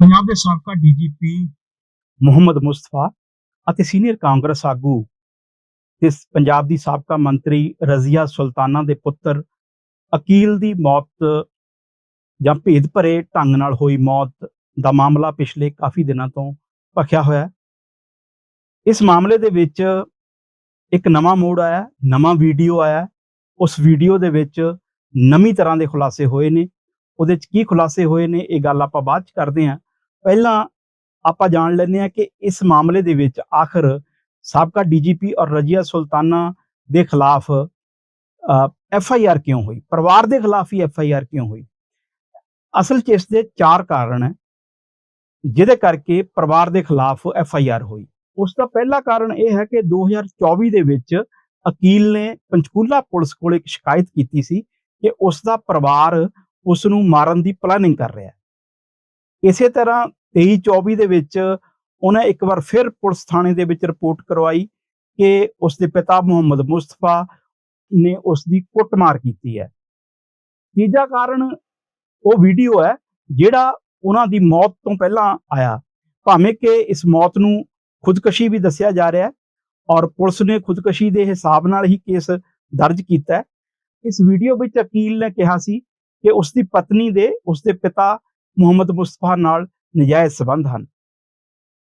ਪੰਜਾਬ ਦੇ ਸਾਬਕਾ ਡੀਜੀਪੀ ਮੁਹੰਮਦ ਮੁਸਤਫਾ ਅਤੇ ਸੀਨੀਅਰ ਕਾਂਗਰਸ ਆਗੂ ਤੇ ਪੰਜਾਬ ਦੀ ਸਾਬਕਾ ਮੰਤਰੀ ਰਜ਼ੀਆ ਸੁਲਤਾਨਾ ਦੇ ਪੁੱਤਰ ਅਕੀਲ ਦੀ ਮੌਤ ਜਾਂ ਭੇਦ ਭਰੇ ਢੰਗ ਨਾਲ ਹੋਈ ਮੌਤ ਦਾ ਮਾਮਲਾ ਪਿਛਲੇ ਕਾਫੀ ਦਿਨਾਂ ਤੋਂ ਭਖਿਆ ਹੋਇਆ ਇਸ ਮਾਮਲੇ ਦੇ ਵਿੱਚ ਇੱਕ ਨਵਾਂ ਮੋੜ ਆਇਆ, ਨਵਾਂ ਵੀਡੀਓ ਆਇਆ। ਉਸ ਵੀਡੀਓ ਦੇ ਵਿੱਚ ਨਵੀਂ ਤਰ੍ਹਾਂ ਦੇ ਖੁਲਾਸੇ ਹੋਏ ਨੇ। ਉਹਦੇ ਚ ਕੀ ਖੁਲਾਸੇ ਹੋਏ ਨੇ, ਇਹ ਗੱਲ ਆਪਾਂ ਬਾਅਦ ਚ ਕਰਦੇ ਹਾਂ। ਪਹਿਲਾਂ ਆਪਾਂ ਜਾਣ ਲੈਂਦੇ ਹਾਂ ਕਿ ਇਸ ਮਾਮਲੇ ਦੇ ਵਿੱਚ ਆਖਰ ਸਾਬਕਾ ਡੀਜੀਪੀ ਔਰ ਰਜੀਆ ਸੁਲਤਾਨਾ ਦੇ ਖਿਲਾਫ ਐਫ ਆਈ ਆਰ ਕਿਉਂ ਹੋਈ? ਪਰਿਵਾਰ ਦੇ ਖਿਲਾਫ ਹੀ ਐਫ ਆਈ ਆਰ ਕਿਉਂ ਹੋਈ? ਅਸਲ 'ਚ ਇਸ ਦੇ ਚਾਰ ਕਾਰਨ ਹੈ, ਜਿਹਦੇ ਕਰਕੇ ਪਰਿਵਾਰ ਦੇ ਖਿਲਾਫ ਐਫ ਆਈ ਆਰ ਹੋਈ। ਉਸ ਦਾ ਪਹਿਲਾ ਕਾਰਨ ਇਹ ਹੈ ਕਿ 2024 ਦੇ ਵਿੱਚ ਅਕੀਲ ਨੇ ਪੰਚਕੂਲਾ ਪੁਲਿਸ ਕੋਲ ਇੱਕ ਸ਼ਿਕਾਇਤ ਕੀਤੀ ਸੀ ਕਿ ਉਸ ਦਾ ਪਰਿਵਾਰ ਉਸ ਨੂੰ ਮਾਰਨ ਦੀ ਪਲਾਨਿੰਗ ਕਰ ਰਿਹਾ ਹੈ। ਇਸੇ ਤਰ੍ਹਾਂ 23 24 ਦੇ ਵਿੱਚ ਉਹਨੇ ਇੱਕ ਵਾਰ ਫਿਰ ਪੁਲਿਸ ਥਾਣੇ ਦੇ ਵਿੱਚ ਰਿਪੋਰਟ ਕਰਵਾਈ ਕਿ ਉਸ ਦੇ ਪਿਤਾ ਮੁਹੰਮਦ ਮੁਸਤਫਾ ਨੇ ਉਸ ਦੀ ਕੁੱਟਮਾਰ ਕੀਤੀ ਹੈ। ਤੀਜਾ ਕਾਰਨ ਉਹ ਵੀਡੀਓ ਹੈ ਜਿਹੜਾ ਉਹਨਾਂ ਦੀ ਮੌਤ ਤੋਂ ਪਹਿਲਾਂ ਆਇਆ। ਭਾਵੇਂ ਕਿ ਇਸ ਮੌਤ ਨੂੰ ਖੁਦਕਸ਼ੀ ਵੀ ਦੱਸਿਆ ਜਾ ਰਿਹਾ ਹੈ ਔਰ ਪੁਲਿਸ ਨੇ ਖੁਦਕਸ਼ੀ ਦੇ ਹਿਸਾਬ ਨਾਲ ਹੀ ਕੇਸ ਦਰਜ ਕੀਤਾ ਇਸ ਵੀਡੀਓ ਵਿੱਚ ਅਕੀਲ ਨੇ ਕਿਹਾ ਸੀ ਕਿ ਉਸ ਦੀ ਪਤਨੀ ਦੇ ਉਸ ਦੇ ਪਿਤਾ ਮੁਹੰਮਦ ਮੁਸਤਫਾ ਨਾਲ ਨਜਾਇਜ਼ ਸਬੰਧ ਹਨ।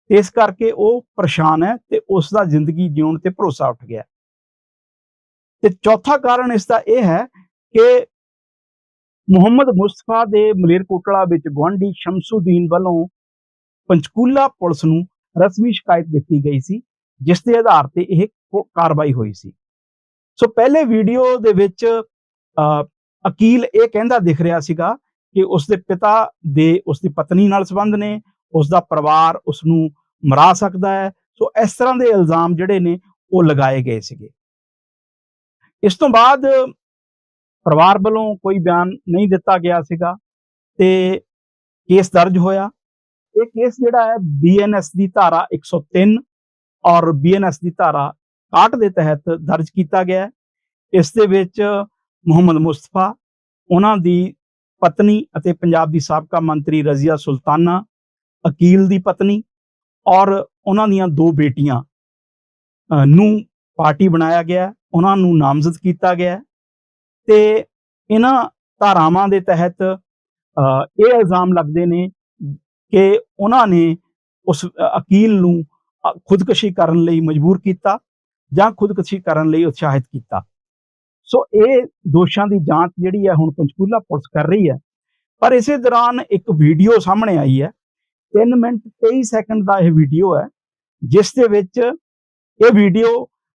ਇਸ ਕਰਕੇ ਉਹ ਪਰੇਸ਼ਾਨ ਹੈ ਤੇ ਉਸ ਦਾ ਜ਼ਿੰਦਗੀ ਜਿਉਣ ਤੇ ਭਰੋਸਾ ਉੱਠ ਗਿਆ। ਤੇ ਚੌਥਾ ਕਾਰਨ ਇਸ ਦਾ ਇਹ ਹੈ ਕਿ ਮੁਹੰਮਦ ਮੁਸਤਫਾ ਦੇ ਮਲੇਰਕੋਟਲਾ ਵਿੱਚ ਗਵਾਂਢੀ ਸ਼ਮਸੂਦੀਨ ਵੱਲੋਂ ਪੰਚਕੂਲਾ ਪੁਲਿਸ ਨੂੰ ਰਸਮੀ ਸ਼ਿਕਾਇਤ ਦਿੱਤੀ ਗਈ ਸੀ ਜਿਸ ਦੇ ਆਧਾਰ ਤੇ ਇਹ ਕਾਰਵਾਈ ਹੋਈ ਸੀ। ਸੋ ਪਹਿਲੇ ਵੀਡੀਓ ਦੇ ਵਿੱਚ ਅ, ਅਕੀਲ ਇਹ ਕਹਿੰਦਾ ਦਿਖ ਰਿਹਾ ਸੀਗਾ ਕਿ ਉਸ ਦੇ ਪਿਤਾ ਦੇ ਉਸ ਦੀ ਪਤਨੀ ਨਾਲ ਸੰਬੰਧ ਨੇ ਉਸ ਦਾ ਪਰਿਵਾਰ ਉਸ ਨੂੰ ਮਰਾ ਸਕਦਾ ਹੈ। ਸੋ ਇਸ ਤਰ੍ਹਾਂ ਦੇ ਇਲਜ਼ਾਮ ਜਿਹੜੇ ਨੇ, ਉਹ ਲਗਾਏ ਗਏ ਸੀਗੇ। ਇਸ ਤੋਂ ਬਾਅਦ ਪਰਿਵਾਰ ਵੱਲੋਂ ਕੋਈ ਬਿਆਨ ਨਹੀਂ ਦਿੱਤਾ ਗਿਆ ਸੀਗਾ ਤੇ ਕੇਸ ਦਰਜ ਹੋਇਆ। ਇਹ ਕੇਸ ਜਿਹੜਾ ਹੈ ਬੀਐਨਐਸ ਦੀ ਧਾਰਾ 103 ਔਰ ਬੀਐਨਐਸ ਦੀ ਧਾਰਾ 61 ਦੇ ਤਹਿਤ ਦਰਜ ਕੀਤਾ ਗਿਆ ਹੈ। ਇਸ ਦੇ ਵਿੱਚ ਮੁਹੰਮਦ ਮੁਸਤਫਾ, ਉਹਨਾਂ ਦੀ ਪਤਨੀ ਅਤੇ ਪੰਜਾਬ ਦੀ ਸਾਬਕਾ ਮੰਤਰੀ ਰਜ਼ੀਆ ਸੁਲਤਾਨਾ, ਅਕੀਲ ਦੀ ਪਤਨੀ ਔਰ ਉਹਨਾਂ ਦੀਆਂ ਦੋ ਬੇਟੀਆਂ ਨੂੰ ਪਾਰਟੀ ਬਣਾਇਆ ਗਿਆ ਉਹਨਾਂ ਨੂੰ ਨਾਮਜ਼ਦ ਕੀਤਾ ਗਿਆ ਹੈ ਤੇ ਇਹਨਾਂ ਧਾਰਾਵਾਂ ਦੇ ਤਹਿਤ ਇਹ ਇਲਜ਼ਾਮ ਲੱਗਦੇ ਨੇ ਕਿ ਉਹਨਾਂ ਨੇ ਉਸ ਅਕੀਲ ਨੂੰ ਖੁਦਕਸ਼ੀ ਕਰਨ ਲਈ ਮਜਬੂਰ ਕੀਤਾ ਜਾਂ ਖੁਦਕਸ਼ੀ ਕਰਨ ਲਈ ਉਤਸ਼ਾਹਿਤ ਕੀਤਾ। ਸੋ ਇਹ ਦੋਸ਼ਾਂ ਦੀ ਜਾਂਚ ਜਿਹੜੀ ਹੈ ਹੁਣ ਪੰਚਕੂਲਾ ਪੁਲਿਸ ਕਰ ਰਹੀ ਹੈ। ਪਰ ਇਸੇ ਦੌਰਾਨ ਇੱਕ ਵੀਡੀਓ ਸਾਹਮਣੇ ਆਈ ਹੈ। 3 ਮਿੰਟ 23 ਸੈਕਿੰਡ ਦਾ ਇਹ ਵੀਡੀਓ ਹੈ, ਜਿਸ ਦੇ ਵਿੱਚ ਇਹ ਵੀਡੀਓ,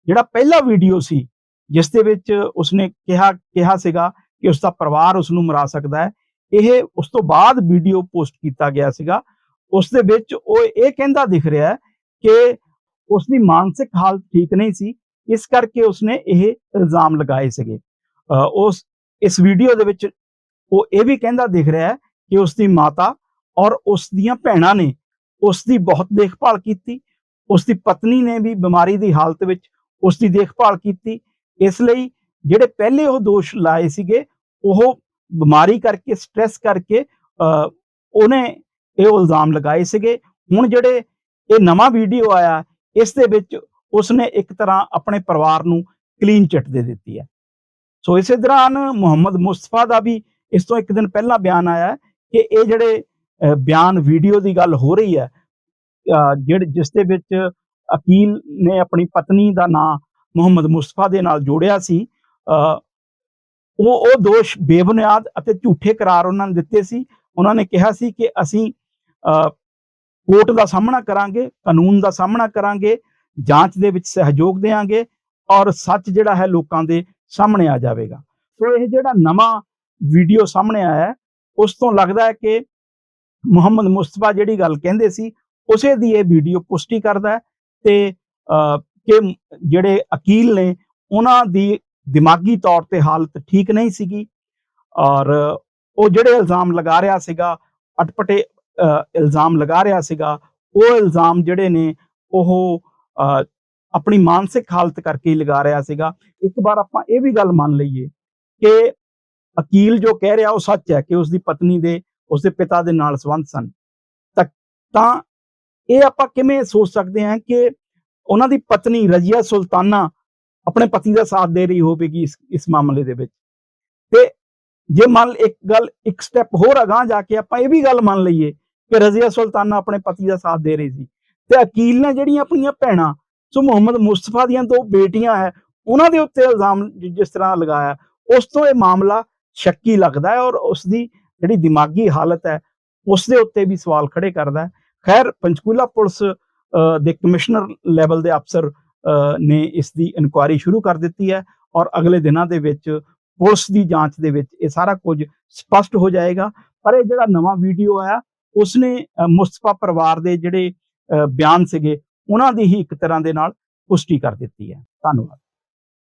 ਜਿਹੜਾ ਪਹਿਲਾ ਵੀਡੀਓ ਸੀ, ਜਿਸ ਦੇ ਵਿੱਚ ਉਸਨੇ ਕਿਹਾ ਕਿਹਾ ਸੀਗਾ ਕਿ ਉਸ ਦਾ ਪਰਿਵਾਰ ਉਸ ਨੂੰ ਮਰਾ ਸਕਦਾ ਹੈ। ਇਹ ਉਸ ਤੋਂ ਬਾਅਦ ਵੀਡੀਓ ਪੋਸਟ ਕੀਤਾ ਗਿਆ ਸੀਗਾ। ਉਸ ਦੇ ਵਿੱਚ ਉਹ ਇਹ ਕਹਿੰਦਾ ਦਿਖ ਰਿਹਾ ਹੈ ਕਿ ਉਸ ਦੀ ਮਾਨਸਿਕ ਹਾਲਤ ਠੀਕ ਨਹੀਂ ਸੀ। ਇਸ ਕਰਕੇ ਉਸਨੇ ਇਹ ਇਲਜ਼ਾਮ ਲਗਾਏ ਸੀਗੇ। ਅ, ਉਸ ਇਸ ਵੀਡੀਓ ਦੇ ਵਿੱਚ ਉਹ ਇਹ ਵੀ ਕਹਿੰਦਾ ਦਿਖ ਰਿਹਾ ਹੈ ਕਿ ਉਸ ਦੀ ਮਾਤਾ ਔਰ ਉਸ ਦੀਆਂ ਭੈਣਾਂ ਨੇ ਉਸ ਦੀ ਬਹੁਤ ਦੇਖਭਾਲ ਕੀਤੀ ਉਸ ਦੀ ਪਤਨੀ ਨੇ ਵੀ ਬਿਮਾਰੀ ਦੀ ਹਾਲਤ ਵਿੱਚ ਉਸ ਦੀ ਦੇਖਭਾਲ ਕੀਤੀ। ਇਸ ਲਈ ਜਿਹੜੇ ਪਹਿਲੇ ਉਹ ਦੋਸ਼ ਲਾਏ ਸੀਗੇ ਉਹ ਬਿਮਾਰੀ ਕਰਕੇ ਸਟ੍ਰੈਸ ਕਰਕੇ ਅ, ਉਹਨੇ ਇਹ ਇਲਜ਼ਾਮ ਲਗਾਏ ਸੀਗੇ। ਹੁਣ ਜਿਹੜੇ ਇਹ ਨਵਾਂ ਵੀਡੀਓ ਆਇਆ ਇਸ ਦੇ ਵਿੱਚ ਉਸਨੇ ਇੱਕ ਤਰ੍ਹਾਂ ਆਪਣੇ ਪਰਿਵਾਰ ਨੂੰ ਕਲੀਨ ਚਿੱਟ ਦੇ ਦਿੱਤੀ ਹੈ। ਸੋ ਇਸੇ ਦੌਰਾਨ ਮੁਹੰਮਦ ਮੁਸਤਫਾ ਦਾ ਵੀ ਇਸ ਤੋਂ ਇੱਕ ਦਿਨ ਪਹਿਲਾਂ ਬਿਆਨ ਆਇਆ ਕਿ ਇਹ ਜਿਹੜੇ ਬਿਆਨ ਵੀਡੀਓ ਦੀ ਗੱਲ ਹੋ ਰਹੀ ਹੈ ਜਿਹੜੇ ਜਿਸ ਦੇ ਵਿੱਚ ਅਕੀਲ ਨੇ ਆਪਣੀ ਪਤਨੀ ਦਾ ਨਾਂ ਮੁਹੰਮਦ ਮੁਸਤਫਾ ਦੇ ਨਾਲ ਜੋੜਿਆ ਸੀ ਉਹ ਉਹ ਦੋਸ਼ ਬੇਬੁਨਿਆਦ ਅਤੇ ਝੂਠੇ ਕਰਾਰ ਉਹਨਾਂ ਨੇ ਦਿੱਤੇ ਸੀ। ਉਹਨਾਂ ਨੇ ਕਿਹਾ ਸੀ ਕਿ ਅਸੀਂ ਅ, ਕੋਰਟ ਦਾ ਸਾਹਮਣਾ ਕਰਾਂਗੇ ਕਾਨੂੰਨ ਦਾ ਸਾਹਮਣਾ ਕਰਾਂਗੇ ਜਾਂਚ ਦੇ ਵਿੱਚ ਸਹਿਯੋਗ ਦੇਵਾਂਗੇ ਔਰ ਸੱਚ ਜਿਹੜਾ ਹੈ ਲੋਕਾਂ ਦੇ ਸਾਹਮਣੇ ਆ ਜਾਵੇਗਾ। ਸੋ ਇਹ ਜਿਹੜਾ ਨਵਾਂ ਵੀਡੀਓ ਸਾਹਮਣੇ ਆਇਆ ਉਸ ਤੋਂ ਲੱਗਦਾ ਹੈ ਕਿ ਮੁਹੰਮਦ ਮੁਸਤਫਾ ਜਿਹੜੀ ਗੱਲ ਕਹਿੰਦੇ ਸੀ ਉਸੇ ਦੀ ਇਹ ਵੀਡੀਓ ਪੁਸ਼ਟੀ ਕਰਦਾ ਹੈ ਤੇ ਕਿ ਜਿਹੜੇ ਅਕੀਲ ਨੇ ਉਹਨਾਂ ਦੀ ਦਿਮਾਗੀ ਤੌਰ ਤੇ ਹਾਲਤ ਠੀਕ ਨਹੀਂ ਸੀਗੀ ਔਰ ਉਹ ਜਿਹੜੇ ਇਲਜ਼ਾਮ ਲਗਾ ਰਿਹਾ ਸੀਗਾ ਅਟਪਟੇ ਅ, ਇਲਜ਼ਾਮ ਲਗਾ ਰਿਹਾ ਸੀਗਾ ਉਹ ਇਲਜ਼ਾਮ ਜਿਹੜੇ ਨੇ ਉਹ ਆਪਣੀ ਮਾਨਸਿਕ ਹਾਲਤ ਕਰਕੇ ਹੀ ਲਗਾ ਰਿਹਾ ਸੀਗਾ। ਇੱਕ ਵਾਰ ਆਪਾਂ ਇਹ ਵੀ ਗੱਲ ਮੰਨ ਲਈਏ ਕਿ ਅਕੀਲ ਜੋ ਕਹਿ ਰਿਹਾ ਉਹ ਸੱਚ ਹੈ ਕਿ ਉਸ ਦੀ ਪਤਨੀ ਦੇ ਉਸ ਦੇ ਪਿਤਾ ਦੇ ਨਾਲ ਸੰਬੰਧ ਸਨ। ਤਾਂ ਇਹ ਆਪਾਂ ਕਿਵੇਂ ਸੋਚ ਸਕਦੇ ਹਾਂ ਕਿ ਉਹਨਾਂ ਦੀ ਪਤਨੀ ਰਜ਼ੀਆ ਸੁਲਤਾਨਾ ਆਪਣੇ ਪਤੀ ਦਾ ਸਾਥ ਦੇ ਰਹੀ ਹੋਵੇਗੀ ਇਸ ਇਸ ਮਾਮਲੇ ਦੇ ਵਿੱਚ? ਤੇ ਜੇ ਮੰਨ ਇੱਕ ਗੱਲ ਇੱਕ ਸਟੈਪ ਹੋਰ ਅਗਾਂਹ ਜਾ ਕੇ ਆਪਾਂ ਇਹ ਵੀ ਗੱਲ ਮੰਨ ਲਈਏ ਕਿ ਰਜ਼ੀਆ ਸੁਲਤਾਨਾ ਆਪਣੇ ਪਤੀ ਦਾ ਸਾਥ ਦੇ ਰਹੀ ਸੀ ਤੇ ਅਕੀਲ ਨੇ ਜਿਹੜੀਆਂ ਆਪਣੀਆਂ ਭੈਣਾਂ, ਸੋ ਮੁਹੰਮਦ ਮੁਸਤਫਾ ਦੀਆਂ ਦੋ ਬੇਟੀਆਂ ਹੈ, ਉਹਨਾਂ ਦੇ ਉੱਤੇ ਇਲਜ਼ਾਮ ਜਿਸ ਤਰ੍ਹਾਂ ਲਗਾਇਆ, ਉਸ ਤੋਂ ਇਹ ਮਾਮਲਾ ਸ਼ੱਕੀ ਲੱਗਦਾ ਹੈ ਔਰ ਉਸ ਦੀ ਜਿਹੜੀ ਦਿਮਾਗੀ ਹਾਲਤ ਹੈ ਉਸ ਦੇ ਉੱਤੇ ਵੀ ਸਵਾਲ ਖੜੇ ਕਰਦਾ ਹੈ। ਖੈਰ, ਪੰਚਕੂਲਾ ਪੁਲਿਸ ਦੇ ਕਮਿਸ਼ਨਰ ਲੈਵਲ ਦੇ ਅਫਸਰ ਨੇ ਇਸ ਦੀ ਇਨਕੁਆਇਰੀ ਸ਼ੁਰੂ ਕਰ ਦਿੱਤੀ ਹੈ ਔਰ ਅਗਲੇ ਦਿਨਾਂ ਦੇ ਵਿੱਚ ਪੁਲਿਸ ਦੀ ਜਾਂਚ ਦੇ ਵਿੱਚ ਇਹ ਸਾਰਾ ਕੁਝ ਸਪਸ਼ਟ ਹੋ ਜਾਏਗਾ। ਪਰ ਇਹ ਜਿਹੜਾ ਨਵਾਂ ਵੀਡੀਓ ਆਇਆ, ਉਸਨੇ ਮੁਸਤਫਾ ਪਰਿਵਾਰ ਦੇ ਜਿਹੜੇ ਬਿਆਨ ਸੀਗੇ ਉਹਨਾਂ ਦੀ ਹੀ ਇੱਕ ਤਰ੍ਹਾਂ ਦੇ ਨਾਲ ਪੁਸ਼ਟੀ ਕਰ ਦਿੱਤੀ ਹੈ। ਧੰਨਵਾਦ।